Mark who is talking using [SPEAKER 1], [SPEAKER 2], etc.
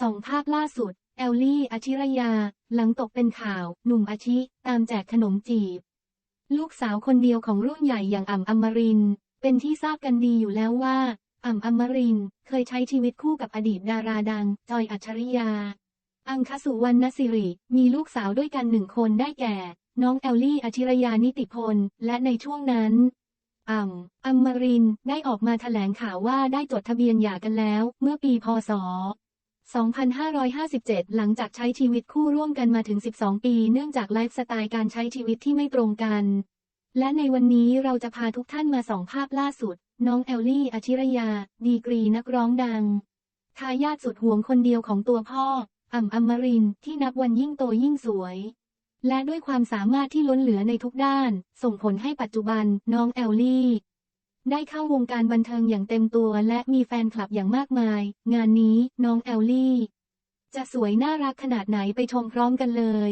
[SPEAKER 1] สองภาพล่าสุด แอลลี่อาชิรยา หลังตกเป็นข่าว หนุ่มอาชิตามแจกขนมจีบ ลูกสาวคนเดียวของรุ่นใหญ่อย่างอ่ำอมริน เป็นที่ทราบกันดีอยู่แล้วว่า อ่ำอมรินเคยใช้ชีวิตคู่กับอดีตดาราดัง จอยอัจฉริยา อังคสุวรรณสิริ มีลูกสาวด้วยกันหนึ่งคนได้แก่ น้องแอลลี่อาชิรยานิติพล และในช่วงนั้นอ่ำอมรินได้ออกมาแถลงข่าวว่าได้จดทะเบียนหย่ากันแล้ว เมื่อปีพศ 2557 หลังจากใช้ชีวิตคู่ร่วมกันมาถึง 12 ปี เนื่องจากไลฟ์สไตล์การใช้ชีวิตที่ไม่ตรงกัน และในวันนี้เราจะพาทุกท่านมาสองภาพล่าสุด น้องแอลลี่อาชิรยา ดีกรีนักร้องดัง ทายาทสุดห่วงคนเดียวของตัวพ่ออ่ำอมรินที่นับวันยิ่งโตยิ่งสวย และด้วยความสามารถที่ล้นเหลือในทุกด้าน ส่งผลให้ปัจจุบันน้องแอลลี่ ได้เข้าวงการบันเทิงอย่างเต็มตัวและมีแฟนคลับอย่างมากมาย งานนี้น้องแอลลี่ จะสวยน่ารักขนาดไหนไปชมพร้อมกันเลย